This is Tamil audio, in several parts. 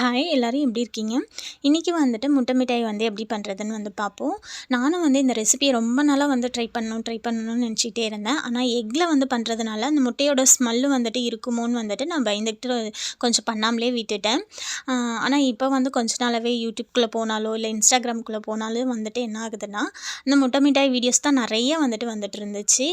ஹாய் எல்லோரும் எப்படி இருக்கீங்க? இன்றைக்கி வந்துட்டு முட்டை மிட்டாய் வந்து எப்படி பண்ணுறதுன்னு வந்து பார்ப்போம். நானும் வந்து இந்த ரெசிபியை ரொம்ப நாளாக வந்து ட்ரை பண்ணணும் ட்ரை பண்ணணும்னு நினச்சிக்கிட்டே இருந்தேன். ஆனால் எக்கில் வந்து பண்ணுறதுனால அந்த முட்டையோட ஸ்மெல்லு வந்துட்டு இருக்குமோன்னு வந்துட்டு நான் பயந்துக்கிட்டு கொஞ்சம் பண்ணாமலே விட்டுட்டேன். ஆனால் இப்போ வந்து கொஞ்ச நாளாகவே யூடியூப்குள்ளே போனாலோ இல்லை இன்ஸ்டாகிராம்குள்ளே போனாலும் வந்துட்டு என்ன ஆகுதுன்னா இந்த முட்டை மிட்டாய் வீடியோஸ் தான் நிறைய வந்துட்டு வந்துட்டு இருந்துச்சு.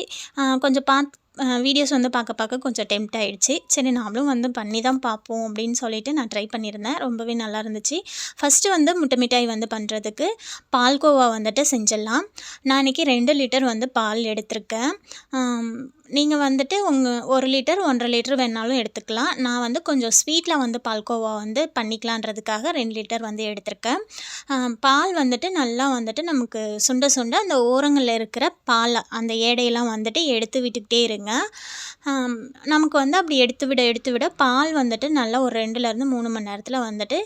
கொஞ்சம் பார்த்து வீடியோஸ் வந்து பார்க்க பார்க்க கொஞ்சம் டெம்ட் ஆகிடுச்சு சரி நாமளும் வந்து பண்ணி தான் பார்ப்போம் அப்படின்னு சொல்லிட்டு நான் ட்ரை பண்ணியிருந்தேன். ரொம்பவே நல்லா இருந்துச்சு. ஃபஸ்ட்டு வந்து முட்டை மிட்டாய் வந்து பண்ணுறதுக்கு பால்கோவா வந்துட்டு செஞ்சிடலாம். நான் இன்றைக்கி ரெண்டு லிட்டர் வந்து பால் எடுத்திருக்கேன். நீங்கள் வந்துட்டு உங்கள் ஒரு லிட்டர் ஒன்றரை லிட்டர் வேணாலும் எடுத்துக்கலாம். நான் வந்து கொஞ்சம் ஸ்வீட்டில் வந்து பால்கோவா வந்து பண்ணிக்கலான்றதுக்காக ரெண்டு லிட்டர் வந்து எடுத்திருக்கேன். பால் வந்துட்டு நல்லா வந்துட்டு நமக்கு சுண்ட சுண்ட அந்த ஓரங்களில் இருக்கிற பால் அந்த ஏடையெல்லாம் வந்துட்டு எடுத்து விட்டுக்கிட்டே இருங்க. நமக்கு வந்து அப்படி எடுத்து விட எடுத்து விட பால் வந்துட்டு நல்லா ஒரு ரெண்டுலேருந்து மூணு மணி நேரத்தில் வந்துட்டு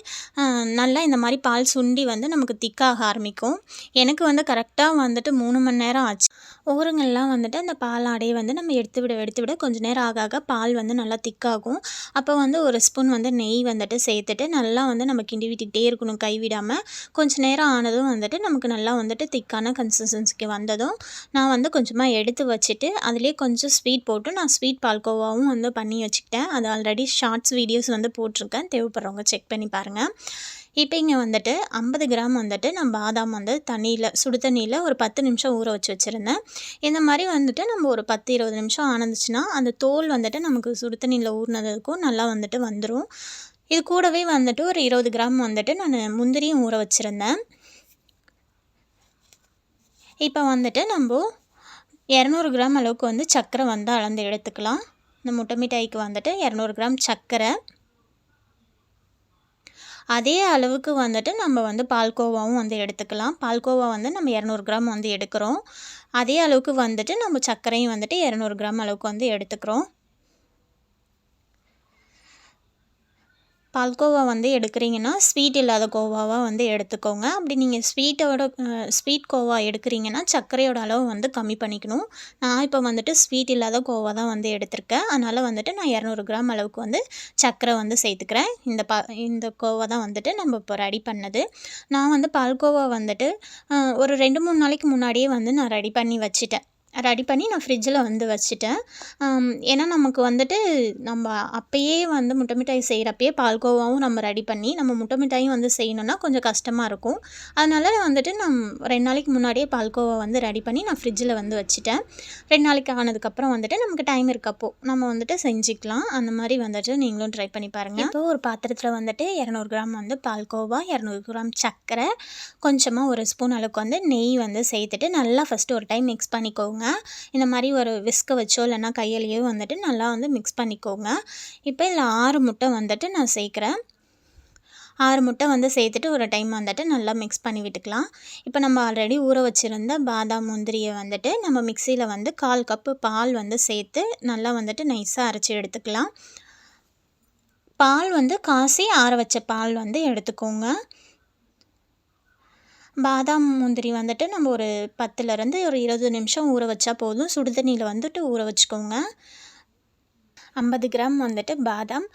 நல்லா இந்த மாதிரி பால் சுண்டி வந்து நமக்கு திக்காக ஆரம்பிக்கும். எனக்கு வந்து கரெக்டாக வந்துட்டு மூணு மணி நேரம் ஆச்சு. ஓரங்கள்லாம் வந்துட்டு அந்த பால் ஆடையை வந்து நம்ம எடுத்து விட எடுத்து விட கொஞ்சம் நேரம் ஆக ஆக பால் வந்து நல்லா திக்காகும். அப்போ வந்து ஒரு ஸ்பூன் வந்து நெய் வந்துட்டு சேர்த்துட்டு நல்லா வந்து நம்ம கிண்டி விட்டுக்கிட்டே இருக்கணும் கைவிடாமல் கொஞ்சம் நேரம் ஆனதும் வந்துட்டு நமக்கு நல்லா வந்துட்டு திக்கான கன்சிஸ்டன்சிக்கு வந்ததும் நான் வந்து கொஞ்சமாக எடுத்து வச்சுட்டு அதிலே கொஞ்சம் ஸ்வீட் போட்டு நான் ஸ்வீட் பால்கோவாவும் வந்து பண்ணி வச்சுக்கிட்டேன். அது ஆல்ரெடி ஷார்ட்ஸ் வீடியோஸ் வந்து போட்டிருக்கேன். தேவைப்படுறவங்க செக் பண்ணி பாருங்கள் இப்போ இங்கே வந்துட்டு ஐம்பது கிராம் வந்துட்டு நான் பாதாம் வந்து தண்ணியில் சுடு தண்ணியில் ஒரு பத்து நிமிஷம் ஊற வச்சு வச்சுருந்தேன். இந்த மாதிரி வந்துட்டு நம்ம ஒரு பத்து இருபது நிமிஷம் ஆனந்துச்சுன்னா அந்த தோல் வந்துட்டு நமக்கு சுடு தண்ணியில் ஊறினதுக்கும் நல்லா வந்துட்டு வந்துடும் இது கூடவே வந்துட்டு ஒரு இருபது கிராம் வந்துட்டு நான் முந்திரியும் ஊற வச்சுருந்தேன். இப்போ வந்துட்டு நம்ம இரநூறு கிராம் அளவுக்கு வந்து சர்க்கரை வந்து அளந்து எடுத்துக்கலாம். இந்த முட்டை மிட்டாய்க்கு வந்துட்டு இரநூறு கிராம் சர்க்கரை. அதே அளவுக்கு வந்துட்டு நம்ம வந்து பால்கோவாவும் வந்து எடுத்துக்கலாம். பால்கோவா வந்து நம்ம இரநூறு கிராம் வந்து எடுக்கிறோம். அதே அளவுக்கு வந்துட்டு நம்ம சர்க்கரையும் வந்துட்டு இரநூறு கிராம் அளவுக்கு வந்து எடுத்துக்கிறோம். பால்கோவா வந்து எடுக்கிறீங்கன்னா ஸ்வீட் இல்லாத கோவாவாக வந்து எடுத்துக்கோங்க. அப்படி நீங்கள் ஸ்வீட்டோட ஸ்வீட் கோவா எடுக்கிறீங்கன்னா சர்க்கரையோட அளவு வந்து கம்மி பண்ணிக்கணும். நான் இப்போ வந்துட்டு ஸ்வீட் இல்லாத கோவா தான் வந்து எடுத்திருக்கேன். அதனால் வந்துட்டு நான் இரநூறு கிராம் அளவுக்கு வந்து சர்க்கரை வந்து சேர்த்துக்கிறேன். இந்த பா இந்த கோவா தான் வந்துட்டு நம்ம இப்போ ரெடி பண்ணது. நான் வந்து பால்கோவா வந்துட்டு ஒரு ரெண்டு மூணு நாளைக்கு முன்னாடியே வந்து நான் ரெடி பண்ணி வச்சுட்டேன். ரெடி பண்ணி நான் ஃப்ரிட்ஜில் வந்து வச்சுட்டேன். ஏன்னா நமக்கு வந்துட்டு நம்ம அப்போயே வந்து முட்டை மிட்டாய் செய்கிறப்பயே பால்கோவாவும் நம்ம ரெடி பண்ணி நம்ம முட்டை மிட்டாயும் வந்து செய்யணுன்னா கொஞ்சம் கஷ்டமாக இருக்கும். அதனால் வந்துட்டு நான் ரெண்டு நாளைக்கு முன்னாடியே பால்கோவா வந்து ரெடி பண்ணி நான் ஃப்ரிட்ஜில் வந்து வச்சுட்டேன். ரெண்டு நாளைக்கு ஆனதுக்கப்புறம் வந்துட்டு நமக்கு டைம் இருக்கப்போ நம்ம வந்துட்டு செஞ்சுக்கலாம். அந்த மாதிரி வந்துட்டு நீங்களும் ட்ரை பண்ணி பாருங்கள் இப்போ ஒரு பாத்திரத்தில் வந்துட்டு இரநூறு கிராம் வந்து பால்கோவா இரநூறு கிராம் சர்க்கரை கொஞ்சமாக ஒரு ஸ்பூன் அளவுக்கு வந்து நெய் வந்து சேர்த்துட்டு நல்லா ஃபஸ்ட்டு ஒரு டைம் மிக்ஸ் பண்ணிக்கோங்க. வச்சுக்கோங்க இந்த மாதிரி ஒரு விஸ்கை வச்சோ இல்லைன்னா கையிலையோ வந்துட்டு நல்லா வந்து மிக்ஸ் பண்ணிக்கோங்க. இப்போ இதில் ஆறு முட்டை வந்துட்டு நான் சேர்க்குறேன். ஆறு முட்டை வந்து சேர்த்துட்டு ஒரு டைம் வந்துட்டு நல்லா மிக்ஸ் பண்ணி விட்டுக்கலாம். இப்போ நம்ம ஆல்ரெடி ஊற வச்சுருந்த பாதாம் முந்திரியை வந்துட்டு நம்ம மிக்சியில் வந்து கால் கப்பு பால் வந்து சேர்த்து நல்லா வந்துட்டு நைஸாக அரைச்சி எடுத்துக்கலாம். பால் வந்து காசி ஆற வச்ச பால் வந்து எடுத்துக்கோங்க. பாதாம் முந்திரி வந்துட்டு நம்ம ஒரு பத்துலேருந்து ஒரு இருபது நிமிஷம் ஊற வச்சா போதும். சுடு தண்ணியில் வந்துட்டு ஊற வச்சுக்கோங்க. ஐம்பது கிராம் வந்துட்டு பாதாம்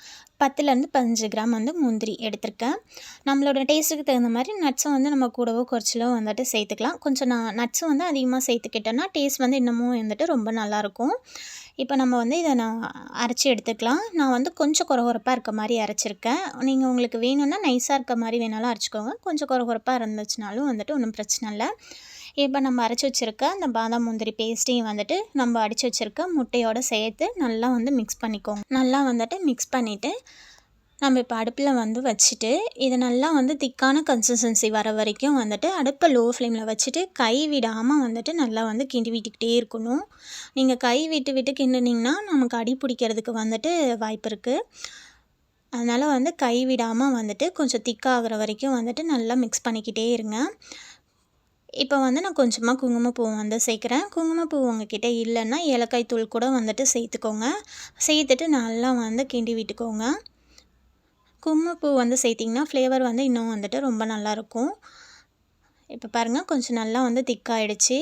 பத்துலேருந்து பதினஞ்சு கிராம் வந்து முந்திரி எடுத்திருக்கேன். நம்மளோட டேஸ்ட்டுக்கு தகுந்த மாதிரி நட்ஸும் வந்து நம்ம கூடவோ குறைச்சலோ வந்துட்டு சேர்த்துக்கலாம். கொஞ்சம் நான் நட்ஸும் வந்து அதிகமாக சேர்த்துக்கிட்டோன்னா டேஸ்ட் வந்து இன்னமும் வந்துட்டு ரொம்ப நல்லாயிருக்கும் இப்போ நம்ம வந்து இதை நான் அரைச்சி எடுத்துக்கலாம். நான் வந்து கொஞ்சம் குறகுறப்பாக இருக்க மாதிரி அரைச்சிருக்கேன். நீங்கள் உங்களுக்கு வேணும்னா நைஸாக இருக்க மாதிரி வேணாலும் அரைச்சிக்கோங்க. கொஞ்சம் குறகுறப்பாக இருந்துச்சுனாலும் வந்துட்டு ஒன்றும் பிரச்சனை இல்லை. இப்போ நம்ம அரைச்சி வச்சுருக்க அந்த பாதாம் முந்திரி பேஸ்ட்டையும் வந்துட்டு நம்ம அடித்து வச்சுருக்க முட்டையோடு சேர்த்து நல்லா வந்து மிக்ஸ் பண்ணிக்கோங்க. நல்லா வந்துட்டு மிக்ஸ் பண்ணிவிட்டு நம்ம இப்போ அடுப்பில் வந்து வச்சுட்டு இது நல்லா வந்து திக்கான கன்சிஸ்டன்சி வர வரைக்கும் வந்துட்டு அடுப்பை லோ ஃப்ளேமில் வச்சுட்டு கை விடாமல் வந்துட்டு நல்லா வந்து கிண்டி விட்டுக்கிட்டே இருக்கணும். நீங்கள் கை விட்டு விட்டு கிண்டுனிங்கன்னா நமக்கு அடி பிடிக்கிறதுக்கு வந்துட்டு வாய்ப்பு இருக்குது அதனால் வந்து கை விடாமல் வந்துட்டு கொஞ்சம் திக்காகிற வரைக்கும் வந்துட்டு நல்லா மிக்ஸ் பண்ணிக்கிட்டே இருங்க. இப்போ வந்து நான் கொஞ்சமாக குங்குமப்பூ வந்து சேர்க்குறேன். குங்குமப்பூ உங்ககிட்ட இல்லைன்னா ஏலக்காய் தூள் கூட வந்துட்டு சேர்த்துக்கோங்க. சேர்த்துட்டு நல்லா வந்து கிண்டி விட்டுக்கோங்க. குங்குமப்பூ வந்து சேர்த்திங்கன்னா ஃப்ளேவர் வந்து இன்னும் வந்துட்டு ரொம்ப நல்லாயிருக்கும். இப்போ பாருங்கள் கொஞ்சம் நல்லா வந்து திக்காகிடுச்சு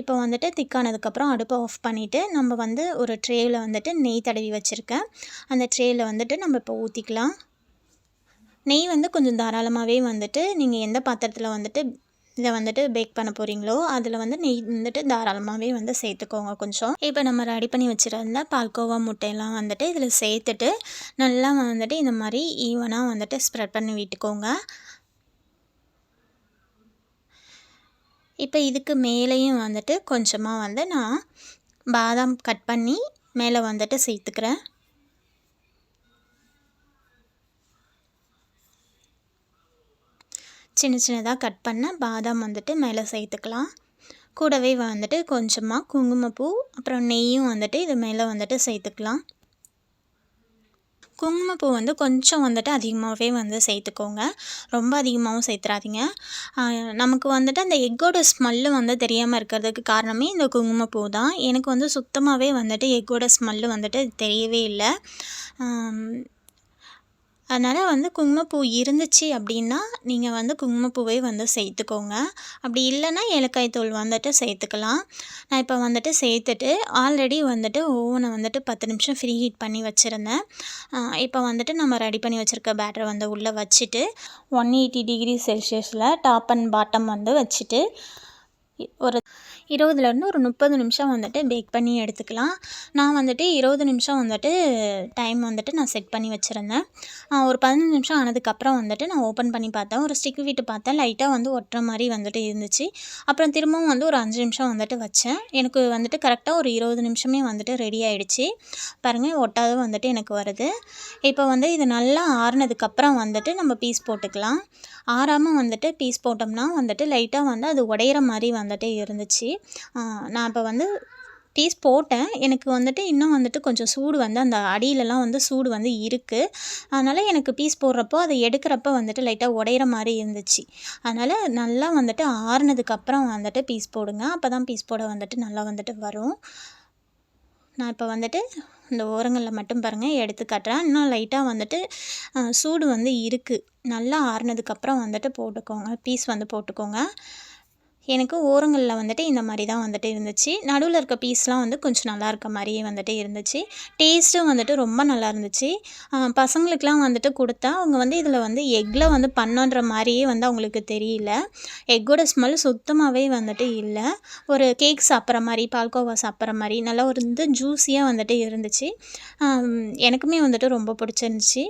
இப்போ வந்துட்டு திக்கானதுக்கப்புறம் அடுப்பை ஆஃப் பண்ணிவிட்டு நம்ம வந்து ஒரு ட்ரேயில் வந்துட்டு நெய் தடவி வச்சுருக்கேன். அந்த ட்ரேயில் வந்துட்டு நம்ம இப்போ ஊற்றிக்கலாம் நெய் வந்து கொஞ்சம் தாராளமாகவே வந்துட்டு நீங்கள் எந்த பாத்திரத்தில் வந்துட்டு இதை வந்துட்டு பேக் பண்ண போகிறீங்களோ அதில் வந்து நெய் வந்துட்டு தாராளமாகவே வந்து சேர்த்துக்கோங்க கொஞ்சம். இப்போ நம்ம ரெடி பண்ணி வச்சுருந்த பால்கோவா முட்டையெல்லாம் வந்துட்டு இதில் சேர்த்துட்டு நல்லா வந்துட்டு இந்த மாதிரி ஈவனாக வந்துட்டு ஸ்ப்ரெட் பண்ணி விட்டுக்கோங்க. இப்போ இதுக்கு மேலேயும் வந்துட்டு கொஞ்சமாக வந்து நான் பாதாம் கட் பண்ணி மேலே வந்துட்டு சேர்த்துக்கிறேன். சின்ன சின்னதாக கட் பண்ண பாதாம் வந்துட்டு மேலே சேர்த்துக்கலாம். கூடவே வந்துட்டு கொஞ்சமாக குங்குமப்பூ அப்புறம் நெய்யும் வந்துட்டு இது மேலே வந்துட்டு சேர்த்துக்கலாம். குங்குமப்பூ வந்து கொஞ்சம் வந்துட்டு அதிகமாகவே வந்து சேர்த்துக்கோங்க. ரொம்ப அதிகமாகவும் சேர்த்துறாதீங்க. நமக்கு வந்துட்டு அந்த எக்கோட ஸ்மெல்லு வந்து தெரியாமல் இருக்கிறதுக்கு காரணமே இந்த குங்குமப்பூ தான். எனக்கு வந்து சுத்தமாகவே வந்துட்டு எக்கோட ஸ்மெல்லு வந்துட்டு தெரியவே இல்லை. அதனால் வந்து குங்குமப்பூ இருந்துச்சு அப்படின்னா நீங்கள் வந்து குங்குமப்பூவே வந்து சேர்த்துக்கோங்க. அப்படி இல்லைன்னா ஏலக்காய் தூள் வந்துட்டு சேர்த்துக்கலாம். நான் இப்போ வந்துட்டு சேர்த்துட்டு ஆல்ரெடி வந்துட்டு ஓவனை வந்துட்டு பத்து நிமிஷம் ஃப்ரீ ஹீட் பண்ணி வச்சுருந்தேன். இப்போ வந்துட்டு நம்ம ரெடி பண்ணி வச்சுருக்க பேட்டரை வந்து உள்ளே வச்சுட்டு ஒன் எயிட்டி டிகிரி செல்சியஸில் டாப் அண்ட் பாட்டம் வந்து வச்சுட்டு ஒரு இருபதுலேருந்து ஒரு முப்பது நிமிஷம் வந்துட்டு பேக் பண்ணி எடுத்துக்கலாம். நான் வந்துட்டு இருபது நிமிஷம் வந்துட்டு டைம் வந்துட்டு நான் செட் பண்ணி வச்சுருந்தேன். ஒரு பதினஞ்சு நிமிஷம் ஆனதுக்கப்புறம் வந்துட்டு நான் ஓப்பன் பண்ணி பார்த்தேன். ஒரு ஸ்டிக் விட்டு பார்த்தேன். லைட்டாக வந்து ஒட்டுற மாதிரி வந்துட்டு இருந்துச்சு. அப்புறம் திரும்பவும் வந்து ஒரு அஞ்சு நிமிஷம் வந்துட்டு வச்சேன். எனக்கு வந்துட்டு கரெக்டாக ஒரு இருபது நிமிஷமே வந்துட்டு ரெடி ஆகிடுச்சு பாருங்கள் ஒட்டாத வந்துட்டு எனக்கு வருது. இப்போ வந்து இது நல்லா ஆறுனதுக்கப்புறம் வந்துட்டு நம்ம பீஸ் போட்டுக்கலாம். ஆறாமல் வந்துட்டு பீஸ் போட்டோம்னா வந்துட்டு லைட்டாக வந்து அது உடையிற மாதிரி வந்துட்டு இருந்துச்சு. நான் இப்போ வந்து பீஸ் போட்டேன். எனக்கு வந்துட்டு இன்னும் வந்துட்டு கொஞ்சம் சூடு வந்து அந்த அடியிலலாம் வந்து சூடு வந்து இருக்குது அதனால் எனக்கு பீஸ் போடுறப்போ அதை எடுக்கிறப்ப வந்துட்டு லைட்டாக உடையிற மாதிரி இருந்துச்சு. அதனால் நல்லா வந்துட்டு ஆறுனதுக்கப்புறம் வந்துட்டு பீஸ் போடுங்க. அப்போ தான் பீஸ் போட வந்துட்டு நல்லா வந்துட்டு வரும். நான் இப்போ வந்துட்டு இந்த ஓரங்களில் மட்டும் பாருங்கள் எடுத்து காட்டுறேன். இன்னும் லைட்டாக வந்துட்டு சூடு வந்து இருக்குது நல்லா ஆறுனதுக்கப்புறம் வந்துட்டு போட்டுக்கோங்க. பீஸ் வந்து போட்டுக்கோங்க. எனக்கு ஓரங்களில் வந்துட்டு இந்த மாதிரி தான் வந்துட்டு இருந்துச்சு. நடுவில் இருக்க பீஸ்லாம் வந்து கொஞ்சம் நல்லா இருக்க மாதிரியே வந்துட்டு இருந்துச்சு. டேஸ்ட்டும் வந்துட்டு ரொம்ப நல்லா இருந்துச்சு. பசங்களுக்கெலாம் வந்துட்டு கொடுத்தா அவங்க வந்து இதில் வந்து எக்கில் வந்து பண்ணுன்ற மாதிரியே வந்து அவங்களுக்கு தெரியல. எக்கோட ஸ்மெல் சுத்தமாகவே வந்துட்டு இல்லை. ஒரு கேக் சாப்பிட்ற மாதிரி பால்கோவா சாப்பிட்ற மாதிரி நல்லா ஒரு ஜூஸியாக வந்துட்டு இருந்துச்சு. எனக்குமே வந்துட்டு ரொம்ப பிடிச்சிருந்துச்சி.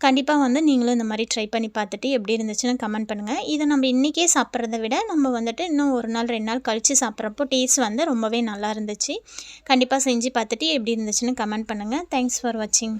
கண்டிப்பாக வந்து நீங்களும் இந்த மாதிரி ட்ரை பண்ணி பார்த்துட்டு எப்படி இருந்துச்சுன்னு கமெண்ட் பண்ணுங்கள் இதை நம்ம இன்றைக்கே சாப்பிட்றத விட நம்ம வந்துட்டு இன்னும் ஒரு நாள் ரெண்டு நாள் கழித்து சாப்பிட்றப்போ டேஸ்ட் வந்து ரொம்பவே நல்லா இருந்துச்சு. கண்டிப்பாக செஞ்சு பார்த்துட்டு எப்படி இருந்துச்சுன்னு கமெண்ட் பண்ணுங்கள் தேங்க்ஸ் ஃபார் வாட்சிங்